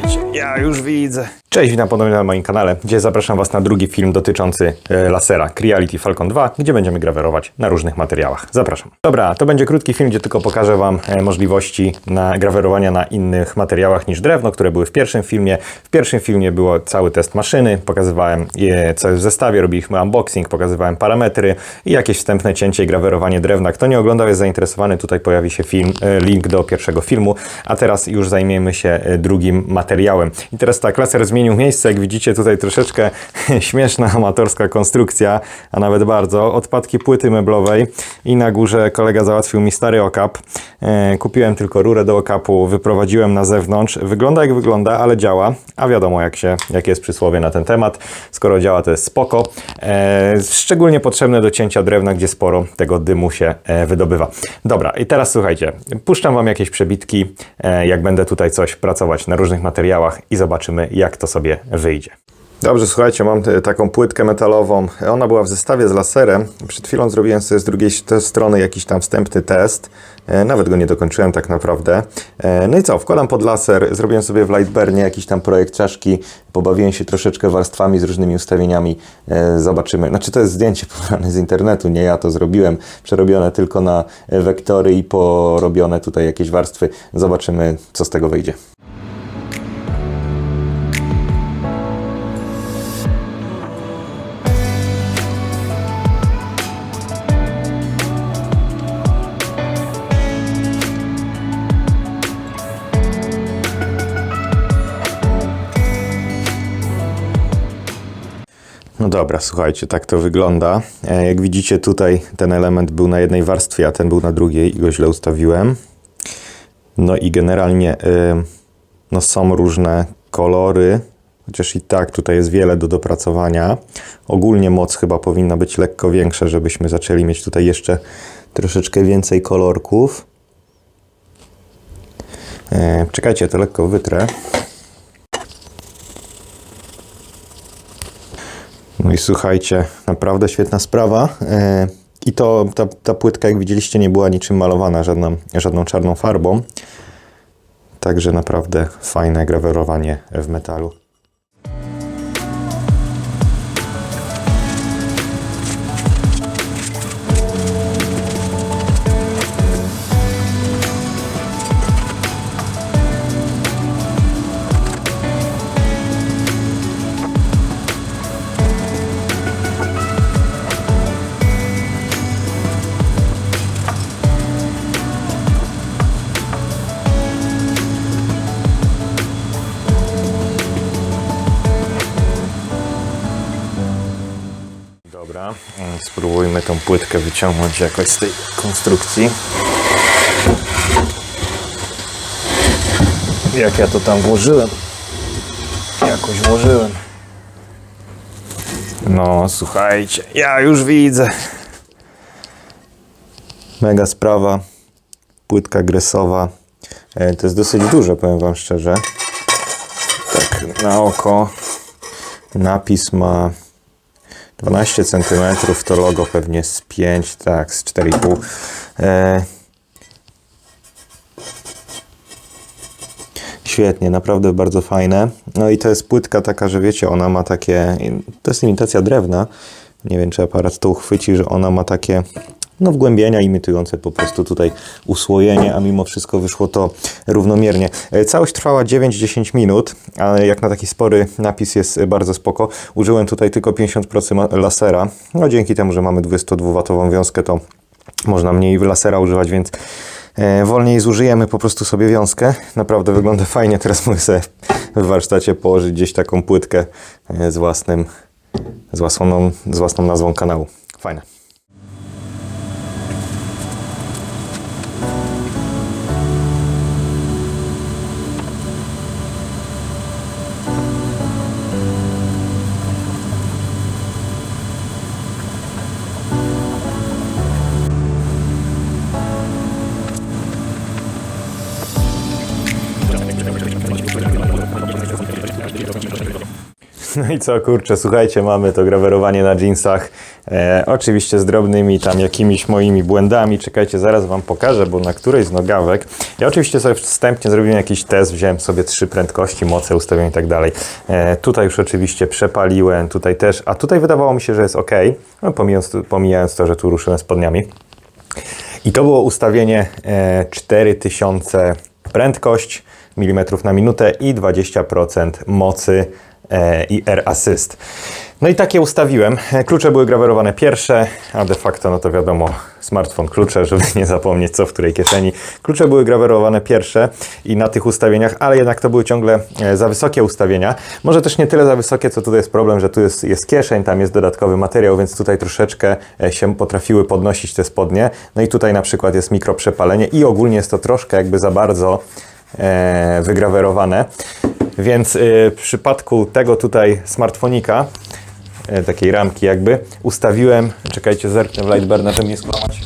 Słuchajcie, ja już widzę. Cześć, witam ponownie na moim kanale, gdzie zapraszam Was na drugi film dotyczący e, lasera Creality Falcon 2, gdzie będziemy grawerować na różnych materiałach. Zapraszam. Dobra, to będzie krótki film, gdzie tylko pokażę Wam e, możliwości na grawerowania na innych materiałach niż drewno, które były w pierwszym filmie. W pierwszym filmie było cały test maszyny, pokazywałem je, co jest w zestawie, robiliśmy unboxing, pokazywałem parametry i jakieś wstępne cięcie i grawerowanie drewna. Kto nie oglądał, jest zainteresowany, tutaj pojawi się film, e, link do pierwszego filmu, a teraz już zajmiemy się drugim materiałem. I teraz tak, laser zmienił miejsce, jak widzicie tutaj troszeczkę śmieszna amatorska konstrukcja, a nawet bardzo. Odpadki płyty meblowej i na górze kolega załatwił mi stary okap. E, kupiłem tylko rurę do okapu, wyprowadziłem na zewnątrz. Wygląda jak wygląda, ale działa, a wiadomo jak się, jakie jest przysłowie na ten temat. Skoro działa, to jest spoko. E, szczególnie potrzebne do cięcia drewna, gdzie sporo tego dymu się e, wydobywa. Dobra, i teraz słuchajcie, puszczam Wam jakieś przebitki, jak będę tutaj coś pracować na różnych materiałach i zobaczymy, jak to sobie wyjdzie. Dobrze, słuchajcie, mam taką płytkę metalową. Ona była w zestawie z laserem. Przed chwilą zrobiłem sobie z drugiej strony jakiś tam wstępny test. E, Nawet go nie dokończyłem tak naprawdę. E, No i co, wkładam pod laser, zrobiłem sobie w Lightburnie jakiś tam projekt czaszki, pobawiłem się troszeczkę warstwami z różnymi ustawieniami. E, Zobaczymy. Znaczy to jest zdjęcie pobrane z internetu, nie ja to zrobiłem. Przerobione tylko na wektory i porobione tutaj jakieś warstwy. Zobaczymy, co z tego wyjdzie. Dobra, słuchajcie, tak to wygląda. E, Jak widzicie tutaj ten element był na jednej warstwie, a ten był na drugiej i go źle ustawiłem. No i generalnie y, no są różne kolory, chociaż i tak tutaj jest wiele do dopracowania. Ogólnie moc chyba powinna być lekko większa, żebyśmy zaczęli mieć tutaj jeszcze troszeczkę więcej kolorków. E, Czekajcie, to lekko wytrę. No i słuchajcie, naprawdę świetna sprawa. E, I to ta, ta płytka, jak widzieliście, nie była niczym malowana, żadną, żadną czarną farbą. Także naprawdę fajne grawerowanie w metalu. Dobra, mm, spróbujmy tą płytkę wyciągnąć jakoś z tej konstrukcji. Jak ja to tam włożyłem? Jakoś włożyłem. No, słuchajcie, ja już widzę. Mega sprawa. Płytka gresowa. E, To jest dosyć dużo, powiem Wam szczerze. Tak na oko. Napis ma 12 cm, to logo pewnie z 5, tak, z 4,5. E... Świetnie, naprawdę bardzo fajne. No i to jest płytka taka, że wiecie, ona ma takie, to jest imitacja drewna. Nie wiem, czy aparat to uchwyci, że ona ma takie no, wgłębienia imitujące po prostu tutaj usłojenie, a mimo wszystko wyszło to równomiernie. E, Całość trwała 9-10 minut, ale jak na taki spory napis jest bardzo spoko. Użyłem tutaj tylko 50% ma- lasera. No dzięki temu, że mamy 22W wiązkę, to można mniej lasera używać, więc e, wolniej zużyjemy po prostu sobie wiązkę. Naprawdę wygląda fajnie. Teraz mogę sobie w warsztacie położyć gdzieś taką płytkę e, z własnym, z własną, z własną nazwą kanału. Fajne. No i co, kurczę, słuchajcie, mamy to grawerowanie na jeansach. E, oczywiście z drobnymi tam jakimiś moimi błędami. Czekajcie, zaraz Wam pokażę, bo na którejś z nogawek. Ja oczywiście sobie wstępnie zrobiłem jakiś test, wziąłem sobie trzy prędkości, moce, ustawienia i tak dalej. E, tutaj już oczywiście przepaliłem, tutaj też, a tutaj wydawało mi się, że jest ok, no, pomijając, pomijając to, że tu ruszyłem spodniami. I to było ustawienie e, 4000 prędkość milimetrów na minutę i 20% mocy e, i Air Assist. No i takie ustawiłem. Klucze były grawerowane pierwsze, a de facto no to wiadomo, smartfon klucze, żeby nie zapomnieć co w której kieszeni. Klucze były grawerowane pierwsze i na tych ustawieniach, ale jednak to były ciągle e, za wysokie ustawienia. Może też nie tyle za wysokie, co tutaj jest problem, że tu jest, jest kieszeń, tam jest dodatkowy materiał, więc tutaj troszeczkę e, się potrafiły podnosić te spodnie. No i tutaj na przykład jest mikroprzepalenie i ogólnie jest to troszkę jakby za bardzo wygrawerowane. Więc y, w przypadku tego tutaj smartfonika, e, takiej ramki jakby, ustawiłem, czekajcie, zerknę w Lightburna, żeby nie skłamać.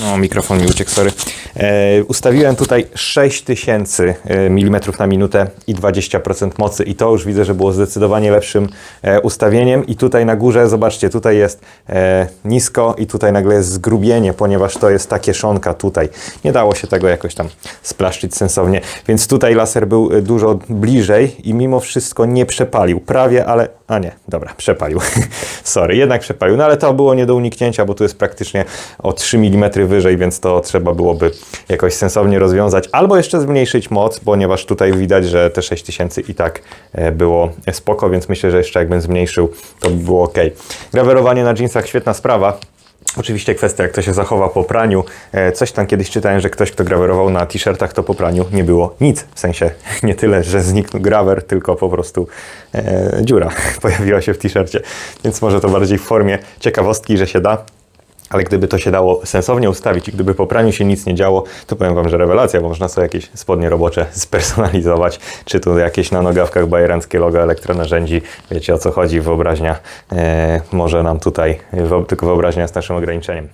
No, mikrofon mi uciekł, sorry. E, ustawiłem tutaj 6000 mm na minutę i 20% mocy i to już widzę, że było zdecydowanie lepszym e, ustawieniem i tutaj na górze, zobaczcie, tutaj jest e, nisko i tutaj nagle jest zgrubienie, ponieważ to jest ta kieszonka tutaj. Nie dało się tego jakoś tam splaszczyć sensownie, więc tutaj laser był e, dużo bliżej i mimo wszystko nie przepalił. Prawie, ale... A nie, dobra, przepalił. Sorry, jednak przepalił. No ale to było nie do uniknięcia, bo tu jest praktycznie o 3 mm wyżej, więc to trzeba byłoby jakoś sensownie rozwiązać. Albo jeszcze zmniejszyć moc, ponieważ tutaj widać, że te 6000 i tak e, było spoko, więc myślę, że jeszcze jakbym zmniejszył, to by było ok. Grawerowanie na jeansach, świetna sprawa. Oczywiście kwestia, jak to się zachowa po praniu. E, Coś tam kiedyś czytałem, że ktoś, kto grawerował na t-shirtach, to po praniu nie było nic. W sensie nie tyle, że zniknął grawer, tylko po prostu e, dziura pojawiła się w t-shircie. Więc może to bardziej w formie ciekawostki, że się da. Ale gdyby to się dało sensownie ustawić i gdyby po praniu się nic nie działo, to powiem Wam, że rewelacja, bo można sobie jakieś spodnie robocze spersonalizować, czy tu jakieś na nogawkach bajeranckie logo elektronarzędzi, wiecie o co chodzi, wyobraźnia e, może nam tutaj, tylko wyobraźnia jest naszym ograniczeniem.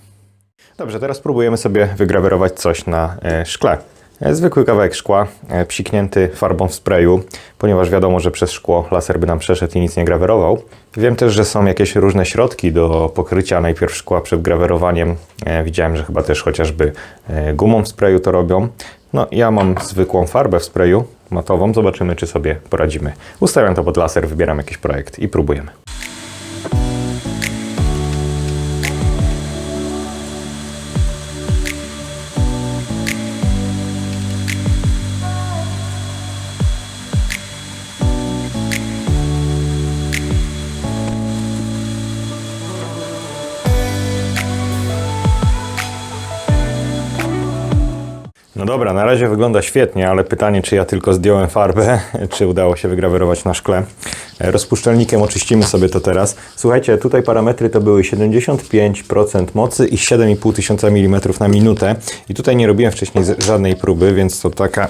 Dobrze, teraz spróbujemy sobie wygrawerować coś na e, szkle. E, Zwykły kawałek szkła, e, psiknięty farbą w sprayu, ponieważ wiadomo, że przez szkło laser by nam przeszedł i nic nie grawerował. Wiem też, że są jakieś różne środki do pokrycia najpierw szkła przed grawerowaniem. E, Widziałem, że chyba też chociażby gumą w sprayu to robią. No, ja mam zwykłą farbę w sprayu matową. Zobaczymy, czy sobie poradzimy. Ustawiam to pod laser, wybieram jakiś projekt i próbujemy. No dobra, na razie wygląda świetnie, ale pytanie, czy ja tylko zdjąłem farbę, czy udało się wygrawerować na szkle. E, Rozpuszczalnikiem oczyścimy sobie to teraz. Słuchajcie, tutaj parametry to były 75% mocy i 7,5 tysiąca mm na minutę. I tutaj nie robiłem wcześniej żadnej próby, więc to taka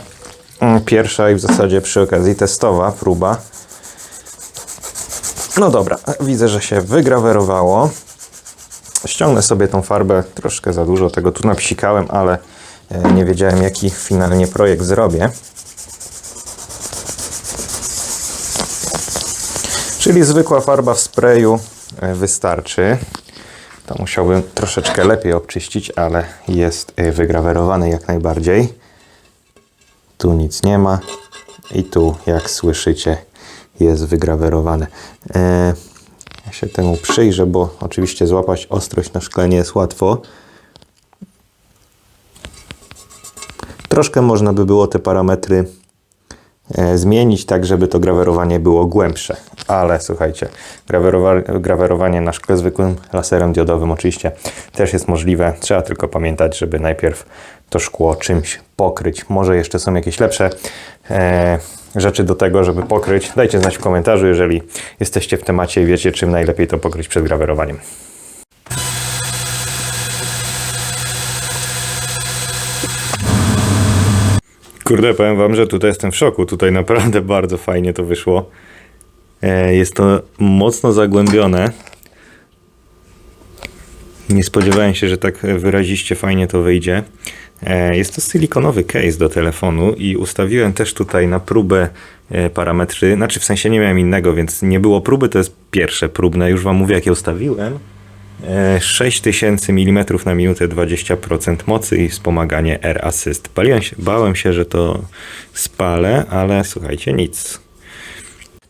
mm, pierwsza i w zasadzie przy okazji testowa próba. No dobra, widzę, że się wygrawerowało. Ściągnę sobie tą farbę, troszkę za dużo tego tu napsikałem, ale nie wiedziałem jaki finalnie projekt zrobię. Czyli zwykła farba w sprayu e, wystarczy. To musiałbym troszeczkę lepiej obczyścić, ale jest e, wygrawerowany jak najbardziej. Tu nic nie ma i tu, jak słyszycie, jest wygrawerowane. E, ja się temu przyjrzę, bo oczywiście złapać ostrość na szkle nie jest łatwo. Troszkę można by było te parametry e, zmienić tak, żeby to grawerowanie było głębsze. Ale słuchajcie, grawerowa- grawerowanie na szkle zwykłym laserem diodowym oczywiście też jest możliwe. Trzeba tylko pamiętać, żeby najpierw to szkło czymś pokryć. Może jeszcze są jakieś lepsze e, rzeczy do tego, żeby pokryć. Dajcie znać w komentarzu, jeżeli jesteście w temacie i wiecie, czym najlepiej to pokryć przed grawerowaniem. Kurde, powiem wam, że tutaj jestem w szoku. Tutaj naprawdę bardzo fajnie to wyszło. E, Jest to mocno zagłębione. Nie spodziewałem się, że tak wyraziście fajnie to wyjdzie. E, Jest to silikonowy case do telefonu i ustawiłem też tutaj na próbę e, parametry, znaczy w sensie nie miałem innego, więc nie było próby, to jest pierwsze próbne, już wam mówię jakie ustawiłem. E, 6000 mm na minutę 20% mocy i wspomaganie Air Assist. Bałem się, bałem się, że to spalę, ale słuchajcie, nic.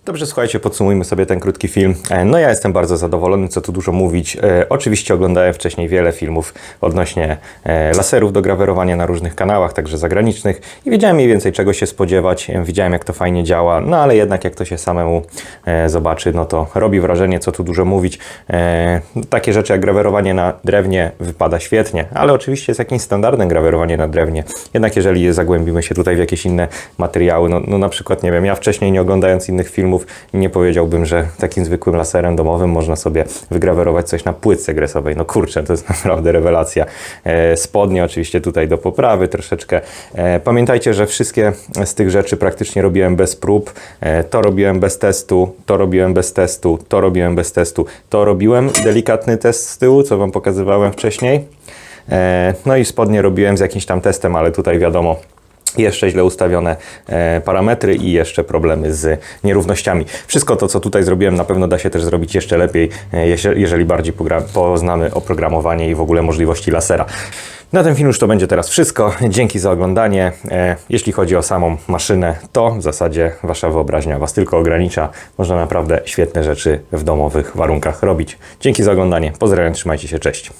Dobrze, słuchajcie, podsumujmy sobie ten krótki film. E, No ja jestem bardzo zadowolony, co tu dużo mówić. E, oczywiście oglądałem wcześniej wiele filmów odnośnie e, laserów do grawerowania na różnych kanałach, także zagranicznych i wiedziałem mniej więcej czego się spodziewać, e, widziałem jak to fajnie działa, no ale jednak jak to się samemu e, zobaczy, no to robi wrażenie, co tu dużo mówić. E, takie rzeczy jak grawerowanie na drewnie wypada świetnie, ale oczywiście jest jakimś standardem grawerowanie na drewnie. Jednak jeżeli zagłębimy się tutaj w jakieś inne materiały, no, no na przykład, nie wiem, ja wcześniej nie oglądając innych filmów, nie powiedziałbym, że takim zwykłym laserem domowym można sobie wygrawerować coś na płytce gresowej. No kurczę, to jest naprawdę rewelacja. E, spodnie oczywiście tutaj do poprawy troszeczkę. E, pamiętajcie, że wszystkie z tych rzeczy praktycznie robiłem bez prób. E, to robiłem bez testu, to robiłem bez testu, to robiłem bez testu, to robiłem delikatny test z tyłu, co Wam pokazywałem wcześniej. No i spodnie robiłem z jakimś tam testem, ale tutaj wiadomo, jeszcze źle ustawione e, parametry i jeszcze problemy z nierównościami. Wszystko to, co tutaj zrobiłem, na pewno da się też zrobić jeszcze lepiej, e, jeżeli bardziej poznamy oprogramowanie i w ogóle możliwości lasera. Na ten film już to będzie teraz wszystko. Dzięki za oglądanie. E, Jeśli chodzi o samą maszynę, to w zasadzie Wasza wyobraźnia Was tylko ogranicza. Można naprawdę świetne rzeczy w domowych warunkach robić. Dzięki za oglądanie. Pozdrawiam, trzymajcie się, cześć.